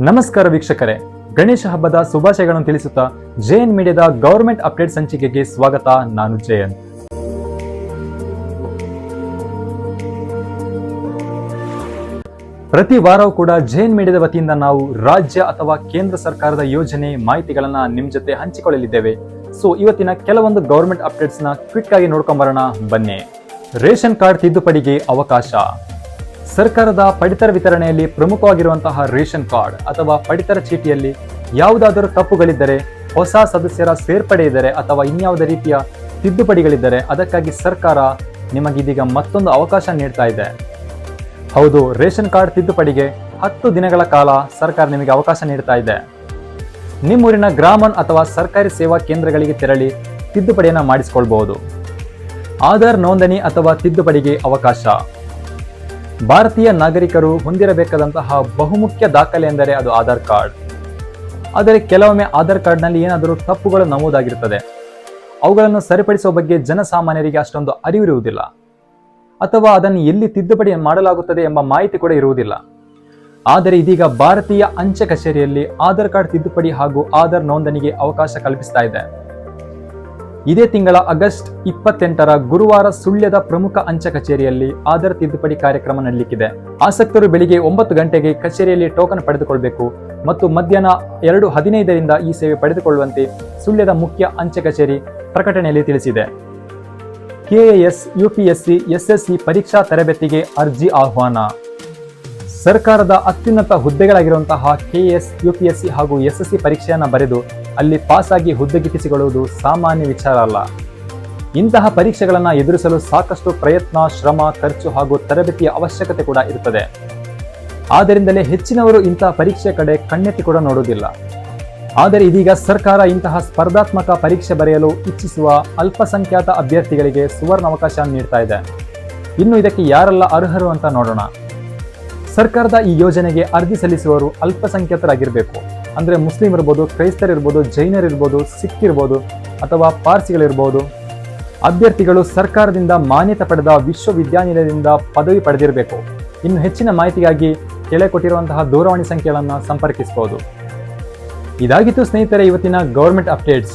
ನಮಸ್ಕಾರ ವೀಕ್ಷಕರೇ. ಗಣೇಶ ಹಬ್ಬದ ಶುಭಾಶಯಗಳನ್ನು ತಿಳಿಸುತ್ತಾ ಜೆಎನ್ ಮೀಡಿಯಾದ ಗವರ್ಮೆಂಟ್ ಅಪ್ಡೇಟ್ ಸಂಚಿಕೆಗೆ ಸ್ವಾಗತ, ನಾನು ಜಯಂತ್ ಪ್ರತಿ ವಾರವೂ ಕೂಡ ಜೈನ್ ಮೀಡಿಯಾದ ವತಿಯಿಂದ ನಾವು ರಾಜ್ಯ ಅಥವಾ ಕೇಂದ್ರ ಸರ್ಕಾರದ ಯೋಜನೆ ಮಾಹಿತಿಗಳನ್ನ ನಿಮ್ ಜೊತೆ ಹಂಚಿಕೊಳ್ಳಲಿದ್ದೇವೆ. ಸೊ, ಇವತ್ತಿನ ಕೆಲವೊಂದು ಗೌರ್ಮೆಂಟ್ ಅಪ್ಡೇಟ್ಸ್ನ ಕ್ವಿಕ್ ಆಗಿ ನೋಡ್ಕೊಂಬರೋಣ. ಬನ್ನಿ. ರೇಷನ್ ಕಾರ್ಡ್ ತಿದ್ದುಪಡಿಗೆ ಅವಕಾಶ. ಸರ್ಕಾರದ ಪಡಿತರ ವಿತರಣೆಯಲ್ಲಿ ಪ್ರಮುಖವಾಗಿರುವಂತಹ ರೇಷನ್ ಕಾರ್ಡ್ ಅಥವಾ ಪಡಿತರ ಚೀಟಿಯಲ್ಲಿ ಯಾವುದಾದರೂ ತಪ್ಪುಗಳಿದ್ದರೆ ಹೊಸ ಸದಸ್ಯರ ಸೇರ್ಪಡೆ ಇದ್ದರೆ ಅಥವಾ ಇನ್ಯಾವುದೇ ರೀತಿಯ ತಿದ್ದುಪಡಿಗಳಿದ್ದರೆ ಅದಕ್ಕಾಗಿ ಸರ್ಕಾರ ನಿಮಗಿದೀಗ ಮತ್ತೊಂದು ಅವಕಾಶ ನೀಡ್ತಾ ಇದೆ. ಹೌದು, ರೇಷನ್ ಕಾರ್ಡ್ ತಿದ್ದುಪಡಿಗೆ ಹತ್ತು ದಿನಗಳ ಕಾಲ ಸರ್ಕಾರ ನಿಮಗೆ ಅವಕಾಶ ನೀಡ್ತಾ ಇದೆ. ನಿಮ್ಮೂರಿನ ಗ್ರಾಮನ್ ಅಥವಾ ಸರ್ಕಾರಿ ಸೇವಾ ಕೇಂದ್ರಗಳಿಗೆ ತೆರಳಿ ತಿದ್ದುಪಡಿಯನ್ನು ಮಾಡಿಸಿಕೊಳ್ಬಹುದು ಆಧಾರ್ ನೋಂದಣಿ ಅಥವಾ ತಿದ್ದುಪಡಿಗೆ ಅವಕಾಶ. ಭಾರತೀಯ ನಾಗರಿಕರು ಹೊಂದಿರಬೇಕಾದಂತಹ ಬಹುಮುಖ್ಯ ದಾಖಲೆ ಎಂದರೆ ಅದು ಆಧಾರ್ ಕಾರ್ಡ್. ಆದರೆ ಕೆಲವೊಮ್ಮೆ ಆಧಾರ್ ಕಾರ್ಡ್ನಲ್ಲಿ ಏನಾದರೂ ತಪ್ಪುಗಳು ನಮೂದಾಗಿರುತ್ತದೆ ಅವುಗಳನ್ನು ಸರಿಪಡಿಸುವ ಬಗ್ಗೆ ಜನಸಾಮಾನ್ಯರಿಗೆ ಅಷ್ಟೊಂದು ಅರಿವಿರುವುದಿಲ್ಲ. ಅಥವಾ ಅದನ್ನು ಎಲ್ಲಿ ತಿದ್ದುಪಡಿ ಮಾಡಲಾಗುತ್ತದೆ ಎಂಬ ಮಾಹಿತಿ ಕೂಡ ಇರುವುದಿಲ್ಲ. ಆದರೆ ಇದೀಗ ಭಾರತೀಯ ಅಂಚೆ ಕಚೇರಿಯಲ್ಲಿ ಆಧಾರ್ ಕಾರ್ಡ್ ತಿದ್ದುಪಡಿ ಹಾಗೂ ಆಧಾರ್ ನೋಂದಣಿಗೆ ಅವಕಾಶ ಕಲ್ಪಿಸ್ತಾ ಇದೆ. ಇದೇ ತಿಂಗಳ ಆಗಸ್ಟ್ ಇಪ್ಪತ್ತೆಂಟರ ಗುರುವಾರ ಸುಳ್ಯದ ಪ್ರಮುಖ ಅಂಚೆ ಕಚೇರಿಯಲ್ಲಿ ಆಧಾರ್ ತಿದ್ದುಪಡಿ ಕಾರ್ಯಕ್ರಮ ನಡೆಯಲಿಕ್ಕಿದೆ ಆಸಕ್ತರು ಬೆಳಿಗ್ಗೆ ಒಂಬತ್ತು ಗಂಟೆಗೆ ಕಚೇರಿಯಲ್ಲಿ ಟೋಕನ್ ಪಡೆದುಕೊಳ್ಳಬೇಕು ಮತ್ತು ಮಧ್ಯಾಹ್ನ ಎರಡು ಹದಿನೈದರಿಂದ ಈ ಸೇವೆ ಪಡೆದುಕೊಳ್ಳುವಂತೆ ಸುಳ್ಯದ ಮುಖ್ಯ ಅಂಚೆ ಕಚೇರಿ ಪ್ರಕಟಣೆಯಲ್ಲಿ ತಿಳಿಸಿದೆ. ಕೆಎಎಸ್, ಯುಪಿಎಸ್ಸಿ, ಎಸ್ಎಸ್ಸಿ ಪರೀಕ್ಷಾ ತರಬೇತಿಗೆ ಅರ್ಜಿ ಆಹ್ವಾನ. ಸರ್ಕಾರದ ಅತ್ಯುನ್ನತ ಹುದ್ದೆಗಳಾಗಿರುವಂತಹ ಕೆಎಎಸ್, ಯುಪಿಎಸ್ಸಿ ಹಾಗೂ ಎಸ್ಎಸ್ಸಿ ಪರೀಕ್ಷೆಯನ್ನು ಬರೆದು ಅಲ್ಲಿ ಪಾಸಾಗಿ ಹುದ್ದೆ ಗಿಟ್ಟಿಸಿಕೊಳ್ಳುವುದು ಸಾಮಾನ್ಯ ವಿಚಾರ ಅಲ್ಲ. ಇಂತಹ ಪರೀಕ್ಷೆಗಳನ್ನು ಎದುರಿಸಲು ಸಾಕಷ್ಟು ಪ್ರಯತ್ನ, ಶ್ರಮ, ಖರ್ಚು ಹಾಗೂ ತರಬೇತಿಯ ಅವಶ್ಯಕತೆ ಕೂಡ ಇರುತ್ತದೆ ಆದ್ದರಿಂದಲೇ ಹೆಚ್ಚಿನವರು ಇಂತಹ ಪರೀಕ್ಷೆ ಕಡೆ ಕಣ್ಣೆತ್ತಿ ಕೂಡ ನೋಡುವುದಿಲ್ಲ. ಆದರೆ ಇದೀಗ ಸರ್ಕಾರ ಇಂತಹ ಸ್ಪರ್ಧಾತ್ಮಕ ಪರೀಕ್ಷೆ ಬರೆಯಲು ಇಚ್ಛಿಸುವ ಅಲ್ಪಸಂಖ್ಯಾತ ಅಭ್ಯರ್ಥಿಗಳಿಗೆ ಸುವರ್ಣ ಅವಕಾಶ ನೀಡ್ತಾ ಇದೆ. ಇನ್ನು ಇದಕ್ಕೆ ಯಾರೆಲ್ಲ ಅರ್ಹರು ಅಂತ ನೋಡೋಣ. ಸರ್ಕಾರದ ಈ ಯೋಜನೆಗೆ ಅರ್ಜಿ ಸಲ್ಲಿಸುವವರು ಅಲ್ಪಸಂಖ್ಯಾತರಾಗಿರಬೇಕು. ಅಂದ್ರೆ ಮುಸ್ಲಿಮ್ ಇರ್ಬೋದು ಕ್ರೈಸ್ತರಿರ್ಬೋದು ಜೈನರಿರ್ಬೋದು ಸಿಖ್ ಇರ್ಬೋದು ಅಥವಾ ಪಾರ್ಸಿಗಳಿರ್ಬೋದು ಅಭ್ಯರ್ಥಿಗಳು ಸರ್ಕಾರದಿಂದ ಮಾನ್ಯತೆ ಪಡೆದ ವಿಶ್ವವಿದ್ಯಾನಿಲಯದಿಂದ ಪದವಿ ಪಡೆದಿರಬೇಕು. ಇನ್ನು ಹೆಚ್ಚಿನ ಮಾಹಿತಿಗಾಗಿ ಕೆಳೆ ಕೊಟ್ಟಿರುವಂತಹ ದೂರವಾಣಿ ಸಂಖ್ಯೆಗಳನ್ನು ಸಂಪರ್ಕಿಸಬಹುದು ಇದಾಗಿತ್ತು ಸ್ನೇಹಿತರೆ, ಇವತ್ತಿನ ಗೌರ್ಮೆಂಟ್ ಅಪ್ಡೇಟ್ಸ್.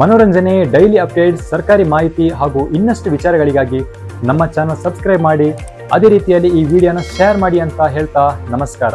ಮನೋರಂಜನೆ, ಡೈಲಿ ಅಪ್ಡೇಟ್ಸ್, ಸರ್ಕಾರಿ ಮಾಹಿತಿ ಹಾಗೂ ಇನ್ನಷ್ಟು ವಿಚಾರಗಳಿಗಾಗಿ ನಮ್ಮ ಚಾನಲ್ ಸಬ್ಸ್ಕ್ರೈಬ್ ಮಾಡಿ, ಅದೇ ರೀತಿಯಲ್ಲಿ ಈ ವಿಡಿಯೋನ ಶೇರ್ ಮಾಡಿ ಅಂತ ಹೇಳ್ತಾ ನಮಸ್ಕಾರ.